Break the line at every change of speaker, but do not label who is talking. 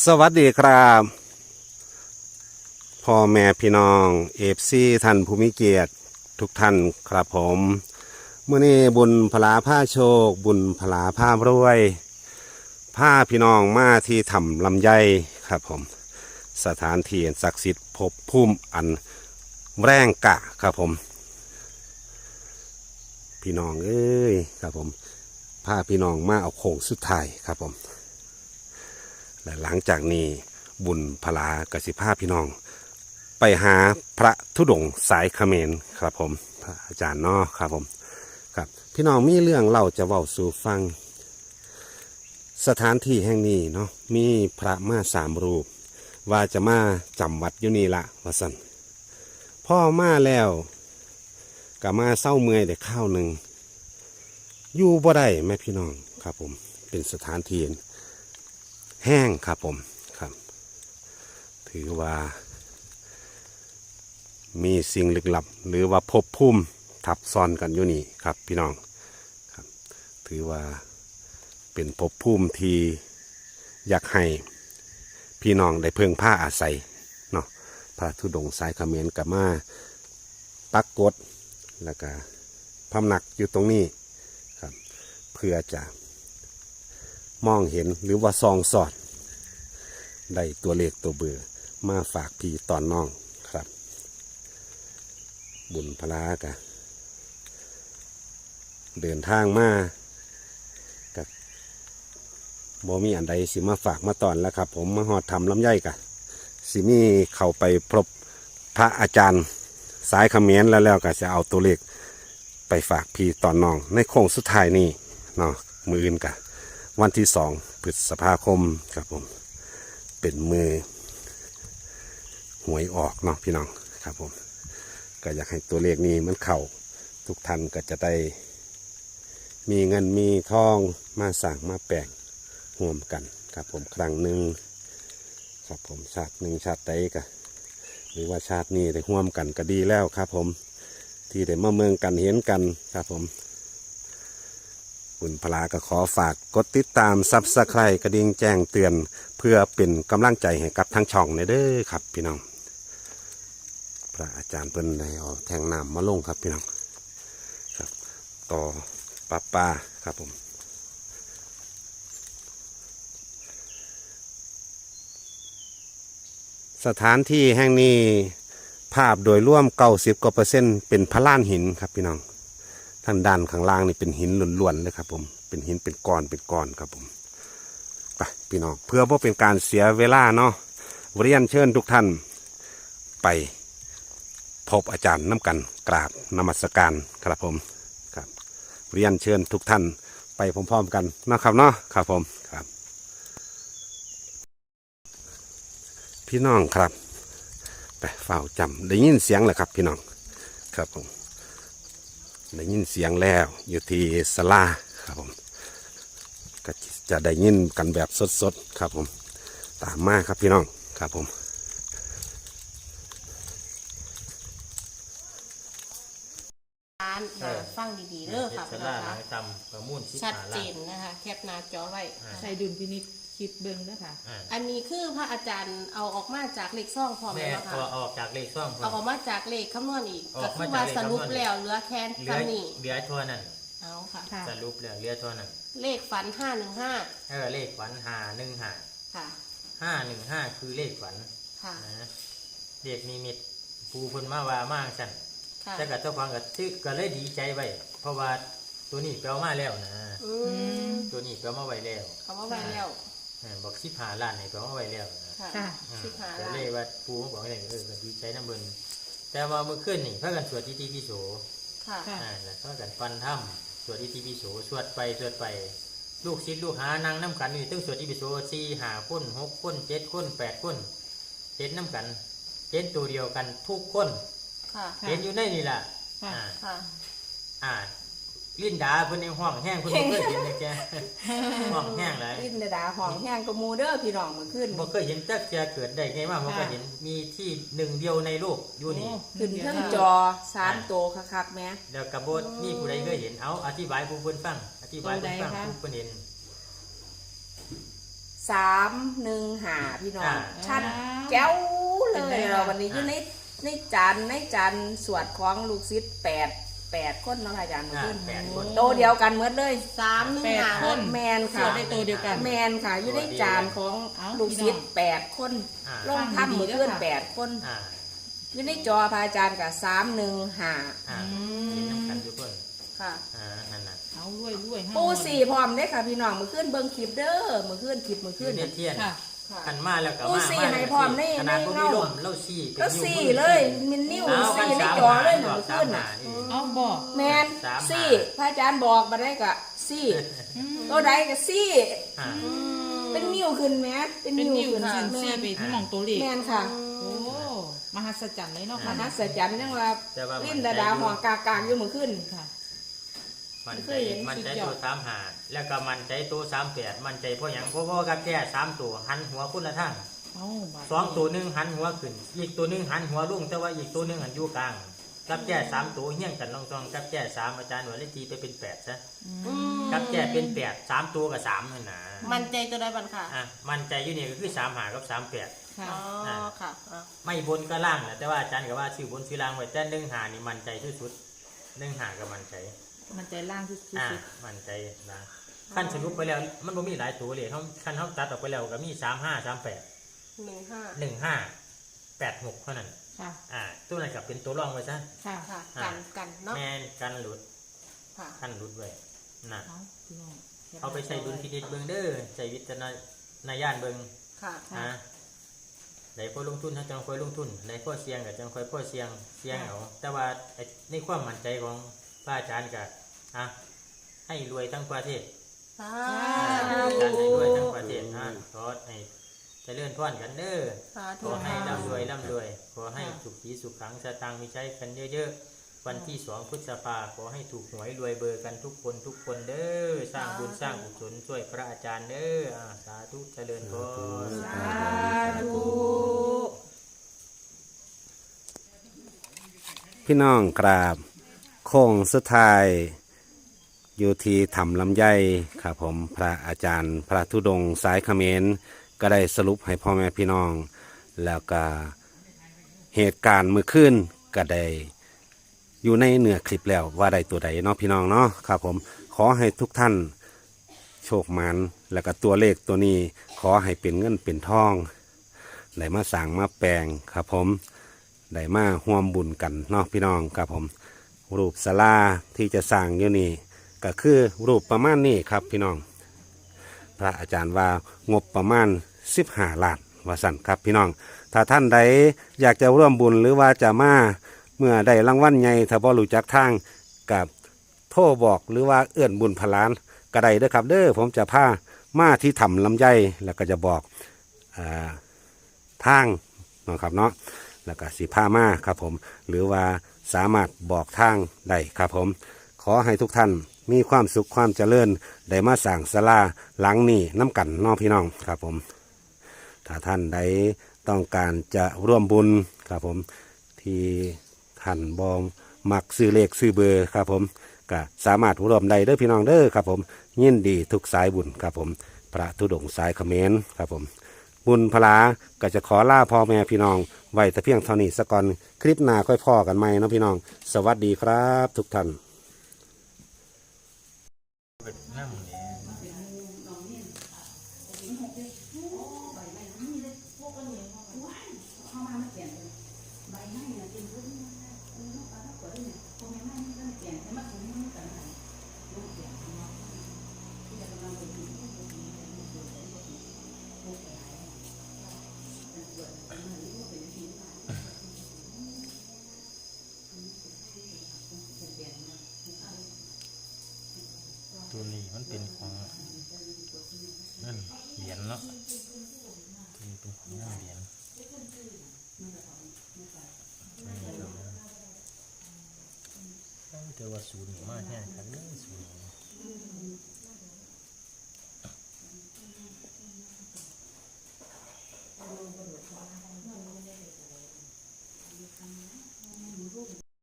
สวัสดีครับพ่อแม่พี่น้องเอฟซีท่านภูมิเกียรติทุกท่านครับผมเมื่อนี้บุญพลาผ้าโชค บุญพลาผ้ารวยผ้าพี่น้องมาที่ถ้ำลำไยครับผม สถานที่อันศักดิ์สิทธิ์พบพุ่มอันแรงกะครับผม พี่น้องเอ้ยครับผมพาพี่น้องมาเอาโค้งสุดท้ายครับผม และหลังจากนี้บุญพลากสิภาพี่น้อง ไปหาพระธุดงสายเขมรครับผมอาจารย์นอครับผมครับ พี่น้องมีเรื่องเราจะเว้าสู่ฟัง สถานที่แห่งนี้เนาะมีพระมาสามรูป ว่าจะมาจำวัดอยู่นี่ละวสันพ่อมาแล้วก็มาเศร้าเมื่อยแต่ข้าวหนึ่งอยู่บ่ได้แม่พี่น้องครับผมเป็นสถานที่ แห้งครับผมครับ ถือว่า มีสิ่งลึกลับ หรือว่าภพภูมิทับซ้อนกันอยู่นี่ครับพี่น้องครับ ถือว่าเป็นภพภูมิที่อยากให้พี่น้องได้เพิ่งผ้าอาศัยเนาะพระธุดงค์สายเขมรกับมาปักกดแล้วก็พำหนักอยู่ตรงนี้ครับ เพื่อจะ มองเห็นหรือว่าซองสอดได้ตัวเลขตัวเบอร์มาฝากพี่ตอนน้องครับ บุญพลากะเดินทางมากับบ่มีอันใดสิมาฝากมาตอนแล้วครับ ผมมาหอดทำลำไยกะสิมีเข้าไปพบพระอาจารย์สายเขมรแล้วแล้วก็จะเอาตัวเลขไปฝากพี่ตอนน้อง ในโค้งสุดท้ายนี่เนาะมืออื่นกะ วันที่สองพฤษภาคมครับผม เป็นมือหวยออกเนาะพี่น้องครับผม ก็อยากให้ตัวเลขนี้มันเข้าทุกท่านก็จะได้ มีเงินมีทองมาสั่งมาแปลงห่วมกันครับผมครั้งหนึ่งครับผมชาติหนึ่งชาติใดก็หรือว่าชาตินี้ได้ห่วมกันก็ดีแล้วครับผมที่ได้มาเมืองกันเห็นกันครับผม คุณพลาก็ขอฝากกดติดตามซับสไครต์กระดิ่งแจ้งเตือน เพื่อเป็นกำลังใจให้กับทั้งช่องในเด้อครับพี่น้อง พระอาจารย์เปิ้นได้เอาแทงน้ำมาลงครับพี่น้องครับ ต่อป้าป้าครับผมสถานที่แห่งนี้ภาพโดยร่วมเก้าสิบกว่าเปอร์เซ็นต์เป็นพระล้านหินครับพี่น้อง ทางด้านข้างล่างนี่เป็นหินล้วนๆเลยครับ ผม เป็นหินเป็นก้อนเป็นก้อนครับผมไปพี่น้องเพื่อว่าเป็นการเสียเวลาเนาะเรียนเชิญทุกท่าน ไปพบอาจารย์น้ำกันกราบนมัสการครับผมครับ เรียนเชิญทุกท่านไปพร้อมๆกันนะครับเนาะครับผมครับ พี่น้องครับ ไปเฝ้าจำได้ยินเสียงแหละครับ พี่น้องครับผม ได้ยินเสียงแล้วอยู่ที่สลาครับผมก็จะได้ยินกันแบบสดๆครับผม ตามมาครับพี่น้องครับผม
ร้าน
เออ
ฟังดีๆเด้อค่ะ
เท
พี่
ส
น้อ
ลางหลั
ค่ะ
งจำประมุ่นชิด
ชัด
หา
เจ
ล่าง
นนะคะ แคปหน้าจอไว้
อ่า
ใส่ดุลพินิจ คิดเบิ้งด้วยค่ะ
อ่า
อันนี้คือพระอาจารย์เอาออกมาจากเลขซ่องพร้อม
แม่
แล้ว
ก็
ค่ะ
ออกจากเลขซ่องพ
เอาออกมาจากเลขคำนวณอีก
อ
ก็
อก
คื
มา
อว่า
จากเลข
สรุป
คำนวณ
แล้วเหลือแค่
เหลือ
ซ้ำนี่
เหลือเท่านั้น
เอาค่ะ
ค่ะ
สรุปแล้วเหลือเท่านั้น
เลขฝันห้าหนึ่งห้า
เออเลขฝันหาหนึ่งหา
ค่ะ
ห้าหนึ่งห้าคือเลขฝัน
ค่ะ
นะเด็กนิมิตปูเพิ่นมาว่ามากสั่น
ค่ะ
แต่กับเจ้าของก็ชื่อก็เลยดีใจไว้เพราะว่าตัวนี้แปลมาแล้วนะ
อืม
ตัวนี้แปลมาไว้แล้ว
เขาว่าไว้แล้ว
เออ บอกชิบหาล้านนี่แปลมาไว้แล้วนะ
ค่ะ
ค่ะ
อืม
สิบห้า
ก็
ล้าน
เลยว่าปูเขาบอกว่าเออก็ดีใจน้ำเบิ่นแต่ว่าเมื่อคืนนี่พากันสวดที่ที่พี่โส
ค่ะ
ค่ะ
อ่าแล้วก็กันฟันถ้ำสวดอิติปิโสสวดไปสวดไป ลูกศิษย์ลูกหานางน้ำกันนี่ต้องสวดอิติปิโสสี่หาคนหกคนเจ็ดคนแปดคนเห็นน้ำกันเห็นตัวเดียวกันทุกคน
ค่ะ
ค่ะ
เห็นอยู่ในนี่แหละ
ค่ะ
อ่า
ค่ะ
อ่า ลิ้นดาเพิ่นในห้องแห้งเพิ่นบ่เคยเห็นเลยแกห้องแห้งหลาย
อินดาห้องแห้งกระมูเด้อพี่น้องเมื่อคืน
บ่เคยเห็นจักเจอเกิดได้ไงว่าบ่เคยเห็นมีที่หนึ่งเดียวในโลกอยู่นี่
ขึ้นเทั้งจอสามโตวคักๆแหม่
แล้วกระโบดมีผู้ใดเคยเห็นเอาอธิบายผู้เพิ่นฟังอธิบายผู้ฟัง
ตรงใดคะ
ผู้เพิ่นเห็น
สามหนึ่งหาพี่น้อง
อ่า
ชัดแจ๋วเล
เป็นไง
ย
คะ
เราวันนี้อยู่ในในจานในจานสวดของลูกศิษย์แปด แปดคนเนาะค่ะอาจารย์เมื่อ
อ่า
คืน
แปดคน
โตเดียวกันหมดเลย
สามหนึ่ง
แปด
ห้า
คน
แมน
สว
ค่ะ
ดได้ตัวเดียวกัน
แมนค่ะอยู่ในจานของ
เอ้า
ลูกศิษย์
พี่น้อง
แปดคน
อ่า
ลงถ้ำเมื่อคืน
ฟังดีๆเด้อค่ะ
แปดคน
อ่า
อยู่ในจอพระอาจารย์กับสามหนึ่งหา
อ่าเห็นน้ำกันทุกคน
ค่ะ
อ่านั่นน่ะ
เอารวยรวย
ปูสี่พร้อมได้อค่ะพี่น้องเมื่อคืนเบิ่งคลิปเด้อเมื่อคืนคลิปเมื่อ
อ
คื
ยู่
น
ใน
น่ะ
เทียน
ค่ะ
ค่ะ
ขันมาแล้วก็
โอ้
มา
สี่
มา
ให้พร้อมใน
ขนาด
ใน
บ่มี
เงา
ลมเล่าสี่เป็น
ก็
นิ้ว
สี่
มือ
เลยมินนิ้ว
เอา
สี่
กัน
ใน
สาม
จอเลย
หา
เมื่อ
สา
คื
ม
น
หา
น่ะ
นี่
เอาบอก
แมน
สามหา
สี่พระอาจารย์บอกมาได้กะสี่ตัวใดก็สี่
อ่า
เป็นนิ้วขึ้นไหมเป็น
เป็น
นิ้ว
นิ้ว
ขึ้น
สิน
แม
ซี่
น
ไปที่หมองตัวเลข
แมนค่ะ
โอ้มหัศจรรย์เลยเนาะ
ม
ค่ะ
หัศจรรย์ยังว่า
แต่ว่า
ลิ้นดาดาหัวกากากอยู่เมื่อคืน
ค่ะ
มัน
เค
ใจ
ยเห็น
มันใจ
สุดยอด
ตัวสามหาแล้วก็มันใจตัวสามแปดมันใจเพราะหยังเพราะว่ากับแก่สามตัวหันหัวคุณละทาง
เอาบาด
สองตัวหนึ่งหันหัวขึ้น อีกตัวหนึ่งหันหัวลงแต่ว่าอีกตัวหนึ่งหันอยู่กลางกับแก่สามตัวเฮี้ยงกันลองซองกับแก่สามอาจารย์หน่วยเลขตีไปเป็นแปดซะ
อืม
กับแก่เป็นแปดสามตัวกับสามนั่นนะ
มันใจตัวใดบันค่ะ
อะมันใจอยู่นี่ก็คือสามหากับสามแปด
ค่ะ
อ๋อค่ะอะ
ไม่บนก็ล่างแหละแต่ว่าอาจารย์ก็ว่าชื่อบนชื่อล่างไว้แต่หนึ่งหานี่มันใจที่สุดหนึ่งหากับมันใจ
มันใจล่างที่สุด
อ่ามันใจนะขั้นสรุปไปแล้ว มันบ่มีหลายตัวเลยเขาขั้นเขาตัดออกไปแล้วก็มีสามห้าสามแปด
หนึ่งห้า
หนึ่งห้าแปดหกเท่านั้น
ค่ะ
อ่า ตัวนั้นกับเป็นตัวรองไว้ซะ
ค่ะ
ค่ะ กันกันเนาะ
แม่นกันหลุด
ค่ะ
ขั้นหลุดไว้นะ
เอาพี่น้อง
เอาไปใช้ดุลพินิจเบิงเด้อใช้วิจารณญาณเบิง
ค่ะ
นะไหนพอลงทุนถ้าจังค่อยลงทุนไหนพอเสี่ยงกับจังค่อยพอเสี่ยงเสี่ยงเอาแต่ว่าไอ้ในความมั่นใจของ พระอาจารย์ก็อะให้รวยทั้งประเทศ
สา
อา
ธุ
จารย์ให้รวยทั้งประเทศนะขอให้เจริญพรกันเด้อ
สา
ข
ธุ
อให้
ค่ะ
ร่ำรวยร่ำรวยขอให้สุขสีสุขขังสตางค์มีใช้กันเยอะๆวันที่สองพฤษภาขอให้ถูกหวยรวยเบอร์กันทุกคนทุกคนเด้อสร้างบุญสร้างกุศลช่วยพระอาจารย์เด้ออ่าสาธุเจริญพร
สาธุ
พี่น้องกราบโค้งสุดท้าย อยู่ที่ถ้ำลำไยครับผมพระอาจารย์ พระธุดงสายเขมรก็ได้สรุปให้พ่อแม่พี่น้อง แล้วก็เหตุการณ์เมื่อคืนก็ได้อยู่ในเนื้อคลิปแล้วว่าได้ตัวใดเนาะพี่น้องเนาะครับผมขอให้ทุกท่านโชคมันแล้วก็ตัวเลขตัวนี้ ขอให้เป็นเงินเป็นทองได้มาสั่งมาแปลงครับผมได้มาห่วมบุญกันเนาะพี่น้องครับผม รูปสลาที่จะสร้างอยู่นี่ก็คือรูปประมาณนี้ครับพี่น้อง พระอาจารย์ว่างบประมาณ 15ล้านว่าสั่นครับพี่น้อง ถ้าท่านใดอยากจะร่วมบุญหรือว่าจะมาเมื่อได้รางวัลใหญ่ถ้าบ่รู้จักทางกับโทรบอกหรือว่าเอื้อนบุญพลานก็ได้เด้อครับเด้อผมจะพามาที่ถ้ำลำไยแล้วก็จะบอกอทางนะครับเนาะ แล้วก็สีผ้ามาครับผม หรือว่าสามารถบอกทางได้ครับผม ขอให้ทุกท่านมีความสุขความเจริญได้มาสั่งสลาหลังนี้น้ำกันน้องพี่น้องครับผม ถ้าท่านใดต้องการจะร่วมบุญครับผม ที่ท่านบองมักซื้อเลขซื้อเบอร์ครับผมก็สามารถร่วมได้เด้อพี่น้องเด้อครับผม ยินดีทุกสายบุญครับผม พระธุดงค์สายเขมรครับผม บุญพลาก็จะขอล่าพ่อแม่พี่น้อง ไว้แต่เพียงเท่านี้สก่อนคลิปหน้าค่อยพ่อกันใหม่เนาะพี่น้อง สวัสดีครับทุกท่าน
มันเป็นของเงินเหรียญเนาะตัวนี้เป็นของเงินเหรียญแต่ว่าศูนย์มาแห้งกันเลยศูนย์